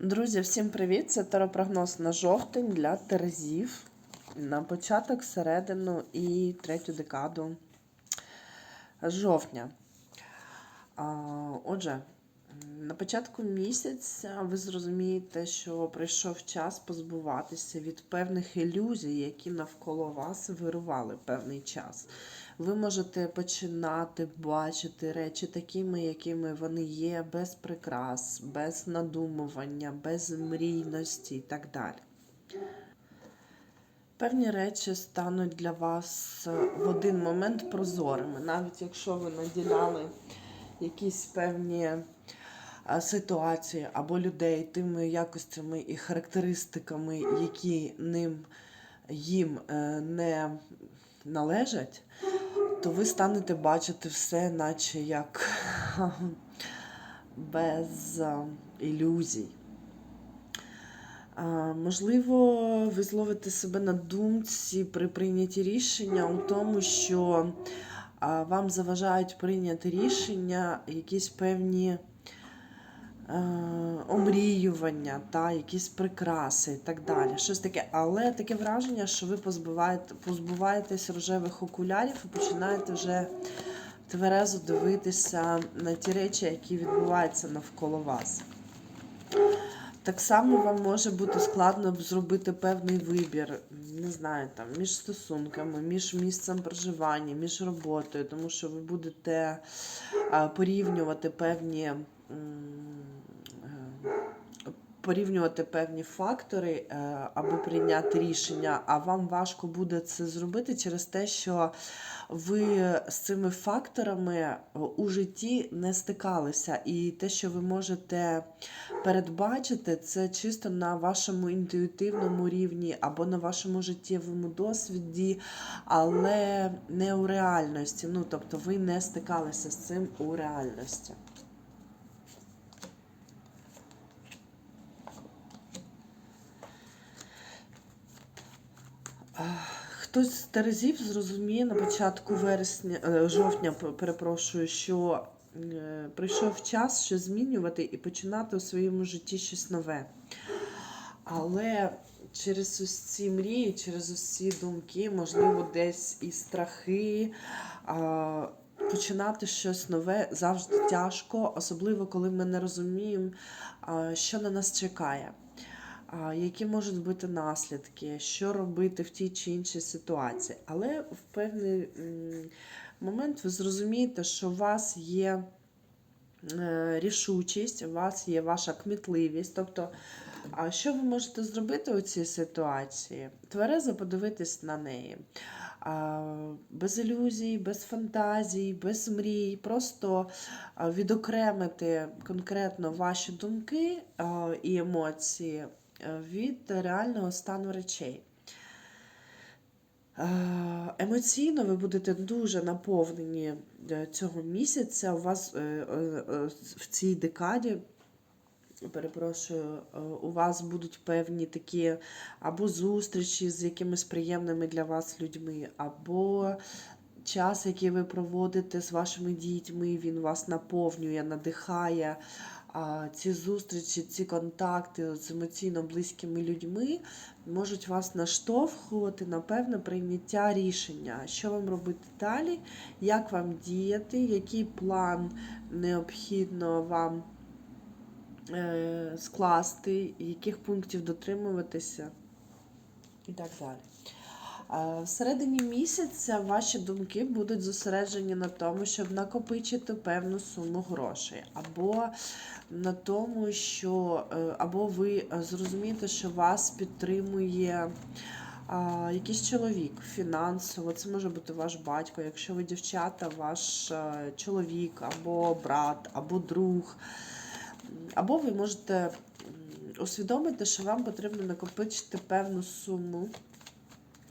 Друзі, всім привіт! Це теропрогноз на жовтень для терезів на початок, середину і третю декаду жовтня. Отже, на початку місяця ви зрозумієте, що прийшов час позбуватися від певних ілюзій, які навколо вас вирували певний час. Ви можете починати бачити речі такими, якими вони є, без прикрас, без надумування, без мрійності і так далі. Певні речі стануть для вас в один момент прозорими, навіть якщо ви наділяли якісь певні ситуації або людей тими якостями і характеристиками, які ним їм е, не належать, то ви станете бачити все, наче як без ілюзій. Можливо, ви зловите себе на думці при прийнятті рішення у тому, що вам заважають прийняти рішення якісь певні е, омріювання, та, якісь прикраси і так далі. Щось таке. Але таке враження, що ви позбуваєте, позбуваєтесь рожевих окулярів і починаєте вже тверезо дивитися на ті речі, які відбуваються навколо вас. Так само вам може бути складно зробити певний вибір, не знаю, там, між стосунками, між місцем проживання, між роботою, тому що ви будете а, порівнювати певні. Е, Порівнювати певні фактори, е, аби прийняти рішення, а вам важко буде це зробити через те, що ви з цими факторами у житті не стикалися. І те, що ви можете передбачити, це чисто на вашому інтуїтивному рівні або на вашому життєвому досвіді, але не у реальності. Ну, тобто ви не стикалися з цим у реальності. Хтось з Терезів зрозуміє на початку вересня, е, жовтня, перепрошую, що е, прийшов час щось змінювати і починати у своєму житті щось нове. Але через ось ці мрії, через ось ці думки, можливо, десь і страхи. Починати щось нове завжди тяжко, особливо коли ми не розуміємо, що на нас чекає які можуть бути наслідки, що робити в тій чи іншій ситуації. Але в певний момент ви зрозумієте, що у вас є е, рішучість, у вас є ваша кмітливість. Тобто, що ви можете зробити у цій ситуації? Тверезо подивитись на неї. Без ілюзій, без фантазій, без мрій, просто відокремити конкретно ваші думки і емоції від реального стану речей. Е, Емоційно ви будете дуже наповнені е, цього місяця. У вас е, е, е, в цій декаді, перепрошую, е, у вас будуть певні такі або зустрічі з якимись приємними для вас людьми, або час, який ви проводите з вашими дітьми, він вас наповнює, надихає. Ці зустрічі, ці контакти з емоційно близькими людьми можуть вас наштовхувати на певне прийняття рішення, що вам робити далі, як вам діяти, який план необхідно вам е, скласти, яких пунктів дотримуватися? І так далі. А Всередині місяця ваші думки будуть зосереджені на тому, щоб накопичити певну суму грошей, або на тому, що е, або ви е, зрозумієте, що вас підтримує а, якийсь чоловік фінансово, це може бути ваш батько, якщо ви дівчата, ваш е, чоловік, або брат, або друг. Або ви можете усвідомити, що вам потрібно накопичити певну суму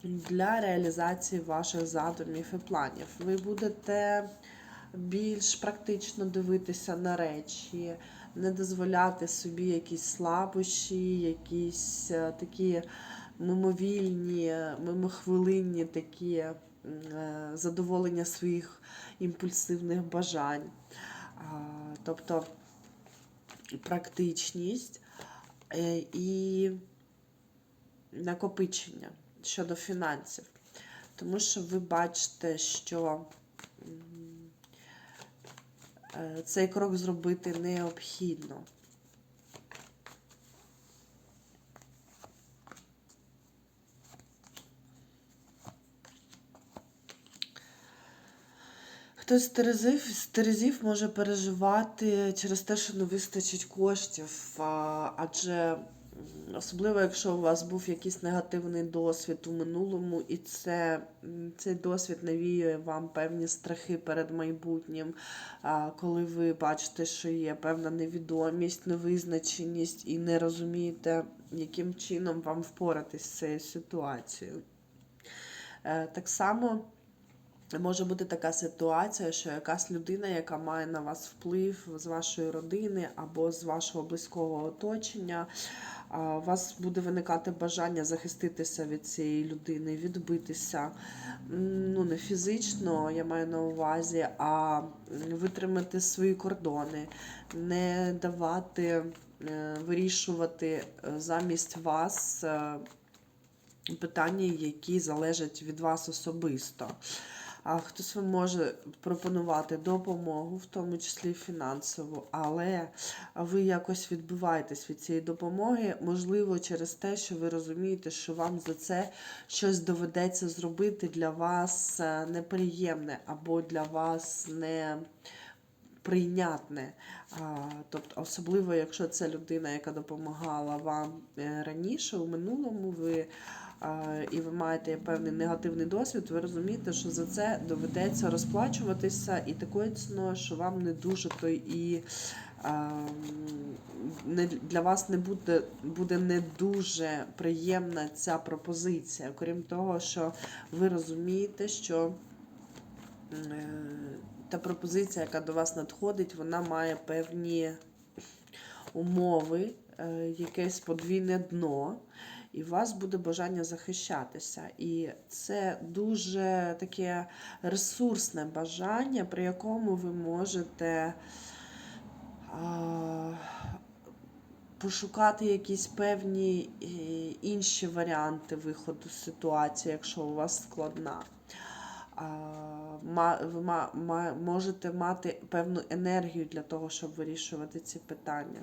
для реалізації ваших задумів і планів. Ви будете більш практично дивитися на речі, не дозволяти собі якісь слабощі, якісь е, такі мимовільні, мимохвилинні такі е, задоволення своїх імпульсивних бажань. Тобто практичність. е, і накопичення щодо фінансів. Тому що ви бачите, що е, цей крок зробити необхідно. Хтось з Терезів, з Терезів може переживати через те, що не вистачить коштів, адже особливо, якщо у вас був якийсь негативний досвід у минулому, і це, цей досвід навіює вам певні страхи перед майбутнім, коли ви бачите, що є певна невідомість, невизначеність і не розумієте, яким чином вам впоратись з цією ситуацією. Е, Так само. Може бути така ситуація, що якась людина, яка має на вас вплив з вашої родини або з вашого близького оточення, у вас буде виникати бажання захиститися від цієї людини, відбитися. Ну, не фізично, я маю на увазі, а витримати свої кордони, не давати е, вирішувати е, замість вас е, питання, які залежать від вас особисто. Хтось вам може пропонувати допомогу, в тому числі фінансову, але ви якось відбиваєтесь від цієї допомоги, можливо, через те, що ви розумієте, що вам за це щось доведеться зробити для вас е, неприємне або для вас не прийнятне. Тобто, особливо, якщо це людина, яка допомагала вам е, раніше, у минулому, ви і ви маєте певний негативний досвід, ви розумієте, що за це доведеться розплачуватися і такою ціною, що вам не дуже то і не, для вас не буде, буде не дуже приємна ця пропозиція. Крім того, що ви розумієте, що е, та пропозиція, яка до вас надходить, вона має певні умови, е, якесь подвійне дно, і у вас буде бажання захищатися. І це дуже таке ресурсне бажання, при якому ви можете пошукати якісь певні е, інші варіанти виходу з ситуації, якщо у вас складна. Ви можете мати певну енергію для того, щоб вирішувати ці питання.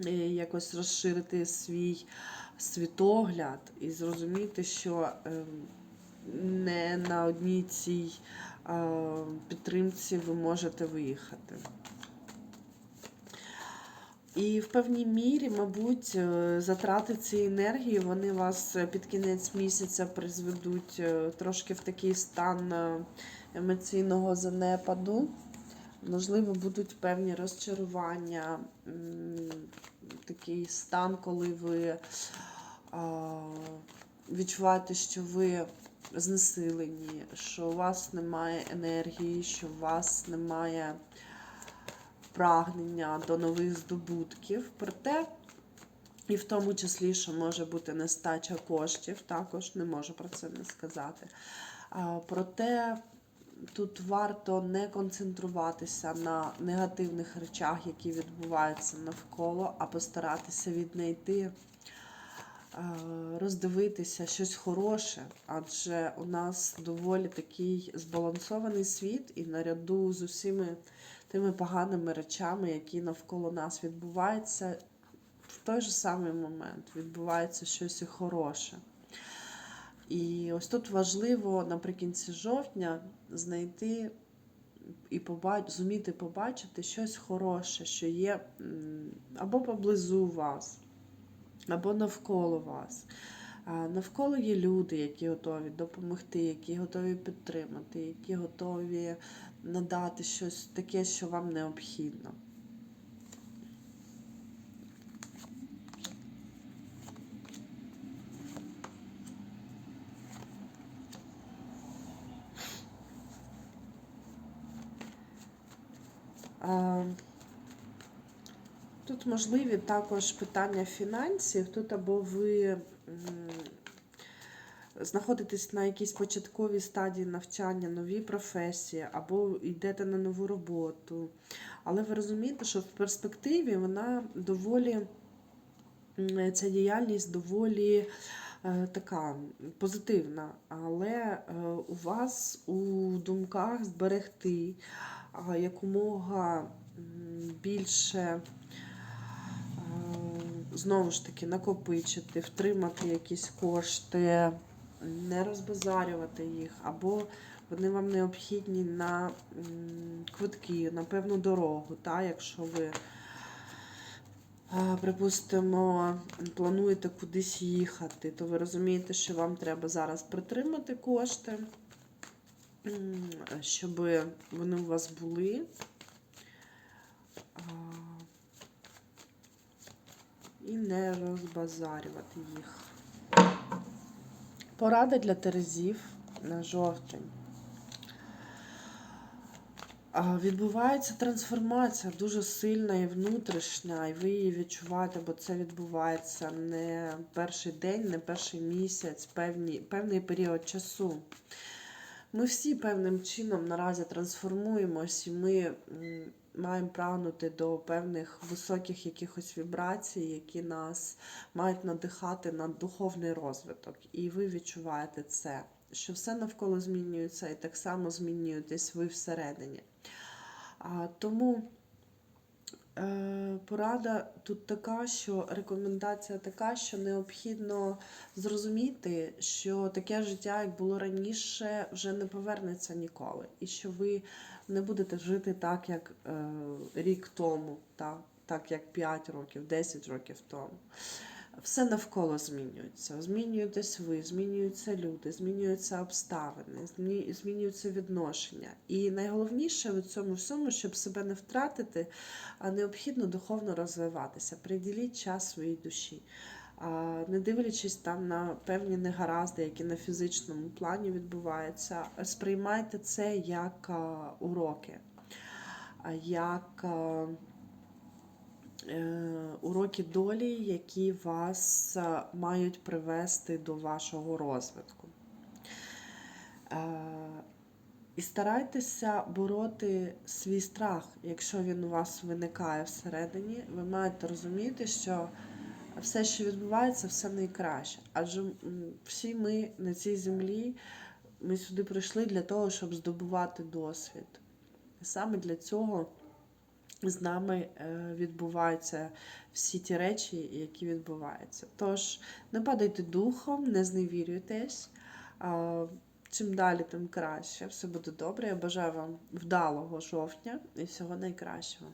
І якось розширити свій світогляд і зрозуміти, що ем, не на одній цій е, підтримці ви можете виїхати. І в певній мірі, мабуть, е, затрати цієї енергії, вони вас е, під кінець місяця призведуть е, трошки в такий стан е, емоційного занепаду. Можливо, будуть певні розчарування, такий стан, коли ви відчуваєте, що ви знесилені, що у вас немає енергії, що у вас немає прагнення до нових здобутків. Проте, і в тому числі, що може бути нестача коштів, також не можу про це не сказати. Проте тут варто не концентруватися на негативних речах, які відбуваються навколо, а постаратися віднайти, е, роздивитися щось хороше, адже у нас доволі такий збалансований світ, і наряду з усіми тими поганими речами, які навколо нас відбуваються, в той же самий момент відбувається щось хороше. І ось тут важливо наприкінці жовтня знайти і побач... зуміти побачити щось хороше, що є або поблизу вас, або навколо вас. Навколо є люди, які готові допомогти, які готові підтримати, які готові надати щось таке, що вам необхідно. Тут можливі також питання фінансів. Тут або ви знаходитесь на якійсь початковій стадії навчання, новій професії, або йдете на нову роботу. Але ви розумієте, що в перспективі вона доволі ця діяльність доволі е, така позитивна, але е, у вас у думках зберегти якомога більше знову ж таки накопичити, втримати якісь кошти, не розбазарювати їх, або вони вам необхідні на квитки, на певну дорогу, та, якщо ви, припустимо, плануєте кудись їхати, то ви розумієте, що вам треба зараз притримати кошти, щоб вони у вас були. І не розбазарювати їх. Порада для терезів на жовтень. Відбувається трансформація дуже сильна і внутрішня, і ви її відчуваєте, бо це відбувається не перший день, не перший місяць, певний період часу. Ми всі певним чином наразі трансформуємось, і ми маємо прагнути до певних високих якихось вібрацій, які нас мають надихати на духовний розвиток. І ви відчуваєте це, що все навколо змінюється, і так само змінюєтесь ви всередині. Тому порада тут така, що рекомендація така, що необхідно зрозуміти, що таке життя, як було раніше, вже не повернеться ніколи. І що ви не будете жити так, як е, рік тому, так, так як 5 років, 10 років тому. Все навколо змінюється. Змінюєтесь ви, змінюються люди, змінюються обставини, змінюються відношення. І найголовніше в цьому всьому, щоб себе не втратити, необхідно духовно розвиватися. Приділіть час своїй душі. Не дивлячись там на певні негаразди, які на фізичному плані відбуваються, сприймайте це як уроки, як уроки долі, які вас е, мають привести до вашого розвитку. Е, І старайтеся бороти свій страх, якщо він у вас виникає всередині, ви маєте розуміти, що все, що відбувається, все найкраще. Адже всі ми на цій землі, ми сюди прийшли для того, щоб здобувати досвід. І саме для цього з нами е, відбуваються всі ті речі, які відбуваються. Тож не падайте духом, не зневірюйтесь. Чим далі, тим краще. Все буде добре. Я бажаю вам вдалого жовтня і всього найкращого.